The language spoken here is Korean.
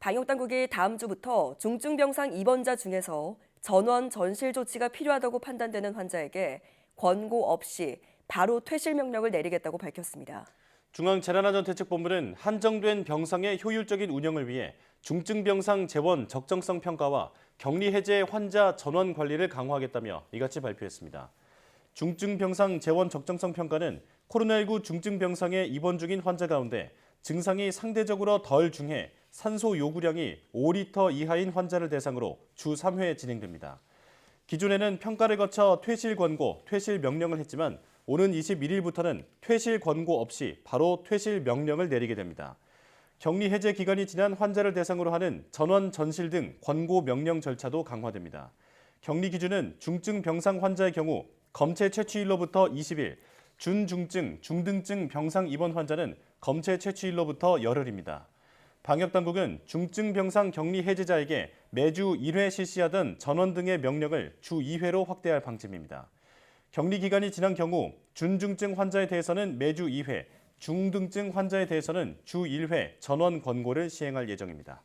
방역당국이 다음 주부터 중증병상 입원자 중에서 전원 전실 조치가 필요하다고 판단되는 환자에게 권고 없이 바로 퇴실 명령을 내리겠다고 밝혔습니다. 중앙재난안전대책본부는 한정된 병상의 효율적인 운영을 위해 중증병상 재원 적정성 평가와 격리 해제 환자 전원 관리를 강화하겠다며 이같이 발표했습니다. 중증병상 재원 적정성 평가는 코로나19 중증병상에 입원 중인 환자 가운데 증상이 상대적으로 덜 중해 산소 요구량이 5리터 이하인 환자를 대상으로 주 3회 진행됩니다. 기존에는 평가를 거쳐 퇴실 권고, 퇴실 명령을 했지만 오는 21일부터는 퇴실 권고 없이 바로 퇴실 명령을 내리게 됩니다. 격리 해제 기간이 지난 환자를 대상으로 하는 전원 전실 등 권고 명령 절차도 강화됩니다. 격리 기준은 중증 병상 환자의 경우 검체 채취일로부터 20일, 준중증, 중등증 병상 입원 환자는 검체 채취일로부터 열흘입니다. 방역당국은 중증 병상 격리 해제자에게 매주 1회 실시하던 전원 등의 명령을 주 2회로 확대할 방침입니다. 격리 기간이 지난 경우 준중증 환자에 대해서는 매주 2회, 중등증 환자에 대해서는 주 1회 전원 권고를 시행할 예정입니다.